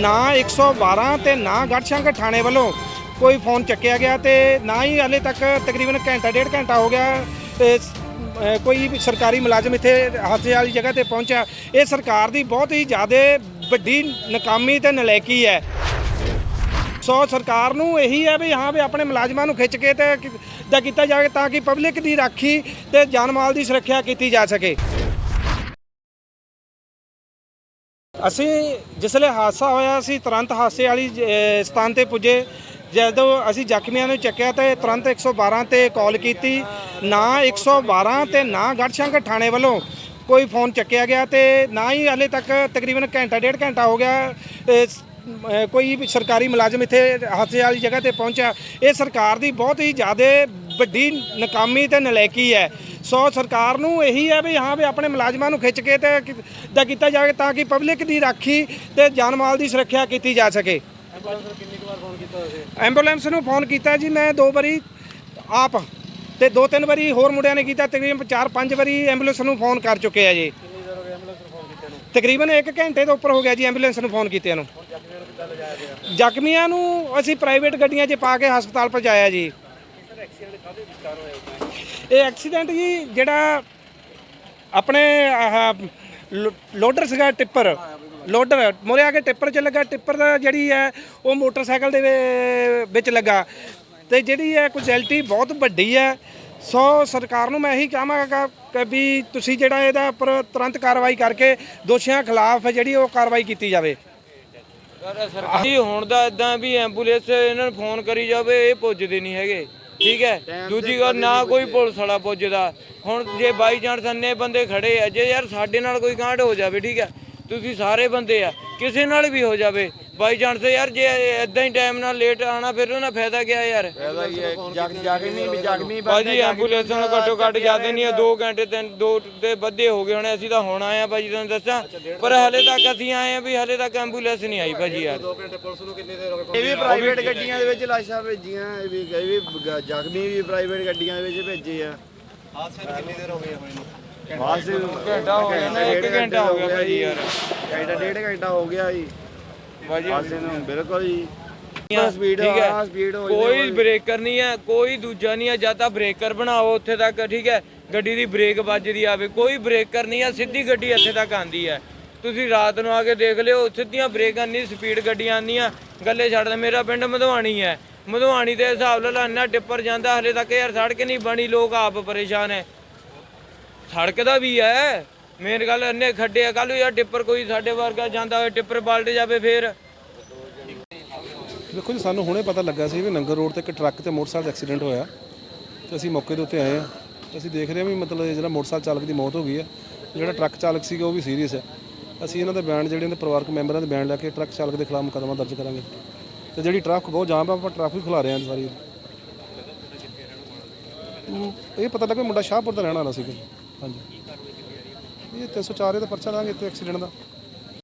ਨਾ 112 ਤੇ ਨਾ ਗੜਸ਼ੰਕਰ ਥਾਣੇ ਵੱਲੋਂ ਕੋਈ ਫੋਨ ਚੱਕਿਆ ਗਿਆ ਤੇ ਨਾ ਹੀ ਹਾਲੇ ਤੱਕ ਤਕਰੀਬਨ ਘੰਟਾ, ਡੇਢ ਘੰਟਾ ਹੋ ਗਿਆ, ਤੇ ਕੋਈ ਸਰਕਾਰੀ ਮੁਲਾਜ਼ਮ ਇੱਥੇ ਹਾਦਸੇ ਵਾਲੀ ਜਗ੍ਹਾ ਤੇ ਪਹੁੰਚਿਆ। ਇਹ ਸਰਕਾਰ ਦੀ ਬਹੁਤ ਹੀ ਜ਼ਿਆਦਾ ਵੱਡੀ ਨਾਕਾਮੀ ਤੇ ਨਲਾਇਕੀ ਹੈ। ਸੋ ਸਰਕਾਰ ਨੂੰ ਇਹੀ ਹੈ ਵੀ ਹਾਂ ਵੀ ਆਪਣੇ ਮੁਲਾਜ਼ਮਾਂ ਨੂੰ ਖਿੱਚ ਕੇ ਤੇ ਦਾ ਕੀਤਾ ਜਾਵੇ ਤਾਂ ਕਿ ਪਬਲਿਕ ਦੀ ਰਾਖੀ ਤੇ ਜਾਨ ਮਾਲ ਦੀ ਸੁਰੱਖਿਆ ਕੀਤੀ ਜਾ ਸਕੇ। ਅਸੀਂ ਜਿਸਲੇ ਹਾਦਸਾ ਹੋਇਆ ਅਸੀਂ ਤੁਰੰਤ ਹਾਦਸੇ ਵਾਲੀ ਸਥਾਨ ਤੇ ਪੁੱਜੇ। ਜਦੋਂ ਅਸੀਂ ਜ਼ਖਮੀਆਂ ਨੂੰ ਚੱਕਿਆ ਤੇ ਤੁਰੰਤ 112 ਤੇ ਕਾਲ ਕੀਤੀ। ਨਾ 112 ਤੇ ਨਾ ਗੜਸ਼ੰਕਰ ਥਾਣੇ ਵੱਲੋਂ ਕੋਈ ਫੋਨ ਚੱਕਿਆ ਗਿਆ ਤੇ ਨਾ ਹੀ ਹਾਲੇ ਤੱਕ ਤਕਰੀਬਨ ਘੰਟਾ, ਡੇਢ ਘੰਟਾ ਹੋ ਗਿਆ ਕੋਈ ਵੀ ਸਰਕਾਰੀ ਮੁਲਾਜ਼ਮ ਇੱਥੇ ਹਾਦਸੇ ਵਾਲੀ ਜਗ੍ਹਾ ਤੇ ਪਹੁੰਚਿਆ। ਇਹ ਸਰਕਾਰ ਦੀ ਬਹੁਤ ਹੀ ਜ਼ਿਆਦਾ ਵੱਡੀ, ਨਾਕਾਮੀ ਤੇ ਨਲਾਇਕੀ ਹੈ। ਸੋ ਸਰਕਾਰ ਨੂੰ ਇਹੀ ਹੈ ਵੀ ਹਾਂ ਵੀ ਆਪਣੇ ਮੁਲਾਜ਼ਮਾਂ ਨੂੰ ਖਿੱਚ ਕੇ ਤੇ ਕਿ- ਦਾ ਕੀਤਾ ਜਾਵੇ ਤਾਂ ਕਿ ਪਬਲਿਕ ਦੀ ਰਾਖੀ ਤੇ ਜਾਨ ਮਾਲ ਦੀ ਸੁਰੱਖਿਆ ਕੀਤੀ ਜਾ ਸਕੇ। ਐਂਬੂਲੈਂਸ ਨੂੰ ਫੋਨ ਕੀਤਾ ਜੀ ਮੈਂ ਦੋ ਵਾਰੀ ਆਪ ਤੇ ਦੋ ਤਿੰਨ ਵਾਰੀ ਹੋਰ ਮੁੰਡਿਆਂ ਨੇ ਕੀਤਾ ਤਕਰੀਬਨ ਚਾਰ ਪੰਜ ਵਾਰੀ ਐਂਬੂਲੈਂਸ ਨੂੰ ਫੋਨ ਕਰ ਚੁੱਕੇ ਆ ਜੀ। ਤਕਰੀਬਨ 1 ਘੰਟੇ ਤੋਂ ਉੱਪਰ ਹੋ ਗਿਆ ਜੀ ਐਂਬੂਲੈਂਸ ਨੂੰ ਫੋਨ ਕੀਤਿਆਂ ਨੂੰ। ਜ਼ਖਮੀਆਂ ਨੂੰ ਅਸੀਂ ਪ੍ਰਾਈਵੇਟ ਗੱਡੀਆਂ 'ਚ ਪਾ ਕੇ ਹਸਪਤਾਲ ਪਹੁੰਚਾਇਆ ਜੀ। ਇਹ ਐਕਸੀਡੈਂਟ ਜੀ ਜਿਹੜਾ ਆਪਣੇ, ਆਹ ਲੋਡਰ ਸੀਗਾ ਟਿੱਪਰ। ਲੋਡਰ, ਮੋਰੇ ਆ ਕੇ ਟਿੱਪਰ 'ਚ ਲੱਗਾ, ਟਿੱਪਰ ਦਾ ਜਿਹੜੀ ਹੈ, ਉਹ ਮੋਟਰਸਾਈਕਲ ਦੇ ਵਿੱਚ ਲੱਗਾ। ਤੇ ਜਿਹੜੀ ਹੈ ਕੁਐਲਿਟੀ ਬਹੁਤ ਵੱਡੀ ਹੈ। ਸੋ ਸਰਕਾਰ ਨੂੰ ਮੈਂ ਇਹੀ ਕਹਾਂਗਾ ਕਿ ਵੀ ਤੁਸੀਂ ਜਿਹੜਾ ਇਹਦਾ ਉੱਪਰ ਤੁਰੰਤ ਕਾਰਵਾਈ ਕਰਕੇ ਦੋਸ਼ੀਆਂ ਖਿਲਾਫ ਜਿਹੜੀ ਉਹ ਕਾਰਵਾਈ ਕੀਤੀ ਜਾਵੇ। ਸਰਕਾਰੀ ਹੁਣ ਦਾ? ਇਦਾਂ ਵੀ ਐਂਬੂਲੈਂਸ ਇਹਨਾਂ ਨੂੰ ਫੋਨ ਕਰੀ ਜਾਵੇ, ਇਹ ਪੁੱਜਦੇ ਨਹੀਂ ਹੈਗੇ। ਠੀਕ ਹੈ? ਦੂਜੀ ਗੱਲ ਨਾ ਕੋਈ ਪੁਲਿਸ ਵਾਲਾ ਪੁੱਜਦਾ। ਹੁਣ ਜੇ ਬਾਈ ਚਾਂਸ ਅੰਨੇ ਬੰਦੇ ਖੜੇ ਆ ਜੇ ਯਾਰ ਸਾਡੇ ਨਾਲ ਕੋਈ ਕਾਂਡ ਹੋ ਜਾਵੇ ਠੀਕ ਹੈ? ਤੁਸੀਂ ਸਾਰੇ ਬੰਦੇ ਆ ਕਿਸੇ ਨਾਲ ਵੀ ਹੋ ਜਾਵੇ। ਬਾਈ ਚਾਂਸ ਯਾਰ ਜੇ ਇਦਾਂ ਹੀ ਟਾਈਮ ਨਾਲ ਲੇਟ ਆਣਾ ਫਿਰ ਉਹਨਾਂ ਫਾਇਦਾ ਕੀ ਆ ਯਾਰ? ਭਾਜੀ ਐਂਬੂਲੈਂਸ ਨੂੰ ਘੱਟੋ ਘੱਟ ਜਾਂਦੇ ਨਹੀਂ ਆ 2 ਘੰਟੇ ਤਿੰਨ ਦੋ ਤੇ ਵੱਧੇ ਹੋ ਗਏ ਹੁਣ ਅਸੀਂ ਤਾਂ ਹੁਣ ਆਏ ਆ ਭਾਜੀ ਤੁਹਾਨੂੰ ਦੱਸਾਂ। ਪਰ ਹਲੇ ਤੱਕ ਅਸੀਂ ਆਏ ਆ ਵੀ ਹਲੇ ਤੱਕ ਐਂਬੂਲੈਂਸ ਨਹੀਂ ਆਈ ਭਾਜੀ ਯਾਰ। ਇਹ ਵੀ ਪ੍ਰਾਈਵੇਟ ਗੱਡੀਆਂ ਦੇ ਵਿੱਚ ਲਾਸ਼ਾਂ ਭੇਜੀਆਂ ਇਹ ਵੀ ਇਹ ਵੀ ਜ਼ਖਮੀ ਵੀ ਪ੍ਰਾਈਵੇਟ ਗੱਡੀਆਂ ਦੇ ਵਿੱਚ ਭੇਜੇ ਆ। ਹਾਦਸੇ ਕਿੰਨੀ ਦੇਰ ਹੋ ਗਈ ਘੰਟਾ ਹੋ ਗਿਆ ਨਾ, ਇੱਕ ਘੰਟਾ ਹੋ ਗਿਆ ਭਾਜੀ ਯਾਰ। ਘੰਟਾ ਡੇਢ ਘੰਟਾ ਹੋ ਗਿਆ ਜੀ। ਭਾਜੀ ਹਾਦਸੇ ਨੂੰ ਬਿਲਕੁਲ ਜੀ। ਸਪੀਡ ਠੀਕ ਆ। ਹੈ ਸਪੀਡ ਹੋ ਕੋਈ ਬ੍ਰੇਕਰ ਨਹੀਂ ਹੈ ਕੋਈ ਦੂਜਾ ਨਹੀਂ ਹੈ ਜਾਂ ਤਾਂ ਬ੍ਰੇਕਰ ਬਣਾਓ ਉੱਥੇ ਤੱਕ ਠੀਕ ਹੈ ਗੱਡੀ ਦੀ ਬ੍ਰੇਕ ਵੱਜਦੀ ਆਵੇ ਕੋਈ ਬ੍ਰੇਕਰ ਨਹੀਂ ਹੈ ਸਿੱਧੀ ਗੱਡੀ ਇੱਥੇ ਤੱਕ ਆਂਦੀ ਹੈ ਤੁਸੀਂ ਰਾਤ ਨੂੰ ਆ ਕੇ ਦੇਖ ਲਿਓ ਸਿੱਧੀਆਂ ਬ੍ਰੇਕਾਂ ਨਹੀਂ ਸਪੀਡ ਗੱਡੀਆਂ ਆਉਂਦੀਆਂ। ਗੱਲੇ ਛੱਡ ਦੇ ਮੇਰਾ ਪਿੰਡ ਮਧਵਾਣੀ ਹੈ ਮਧਵਾਣੀ ਦੇ ਹਿਸਾਬ ਨਾਲ ਇੰਨਾ ਟਿੱਪਰ ਜਾਂਦਾ ਹਲੇ ਤੱਕ ਯਾਰ ਸੜਕ ਨਹੀਂ ਬਣੀ ਲੋਕ ਆਪ ਪਰੇਸ਼ਾਨ ਹੈ ਸੜਕ ਦਾ ਵੀ ਹੈ। ਮੇਨ ਗੱਲ ਇੰਨੇ ਖੱਡੇ ਆ ਕੱਲ ਯਾਰ ਟਿੱਪਰ ਕੋਈ ਸਾਡੇ ਵਰਗਾ ਜਾਂਦਾ ਹੋਵੇ, ਟਿੱਪਰ ਪਲਟ ਜਾਵੇ ਫੇਰ। ਦੇਖੋ ਜੀ, ਸਾਨੂੰ ਹੁਣੇ ਪਤਾ ਲੱਗਾ ਸੀ ਵੀ ਨੰਗਲ ਰੋਡ ਤੇ ਇੱਕ ਟਰੱਕ ਤੇ ਮੋਟਰਸਾਈਕਲ ਦਾ ਐਕਸੀਡੈਂਟ ਹੋਇਆ। ਤੇ ਅਸੀਂ ਮੌਕੇ ਦੇ ਉੱਤੇ ਆਏ ਆ ਅਸੀਂ ਦੇਖ ਰਹੇ ਹਾਂ ਵੀ ਮਤਲਬ ਇਹ ਜਿਹੜਾ ਮੋਟਰਸਾਈਕਲ ਚਾਲਕ ਦੀ ਮੌਤ ਹੋ ਗਈ ਹੈ। ਜਿਹੜਾ ਟਰੱਕ ਚਾਲਕ ਸੀਗਾ ਉਹ ਵੀ ਸੀਰੀਅਸ ਹੈ। ਅਸੀਂ ਇਹਨਾਂ ਦੇ ਬਿਆਨ ਜਿਹੜੇ ਨੇ ਪਰਿਵਾਰਕ ਮੈਂਬਰਾਂ ਦੇ ਬਿਆਨ ਲੈ ਕੇ ਟਰੱਕ ਚਾਲਕ ਦੇ ਖਿਲਾਫ ਮੁਕੱਦਮਾ ਦਰਜ ਕਰਾਂਗੇ। ਤੇ ਜਿਹੜੀ ਟਰੱਕ ਬਹੁਤ ਜਾਮ ਆ ਆਪਾਂ ਟ੍ਰੈਫਿਕ ਖੁਲਾ ਰਹੇ ਹਾਂ ਸਾਰੀ। ਇਹ ਪਤਾ ਲੱਗਾ ਮੁੰਡਾ ਸ਼ਾਹਪੁਰ ਦਾ ਰਹਿਣ ਵਾਲਾ ਸੀਗਾ। ਹਾਂਜੀ। ਇਹ 304 ਦਾ ਪਰਚਾ ਦਾਂਗੇ ਇੱਥੇ ਐਕਸੀਡੈਂਟ ਦਾ।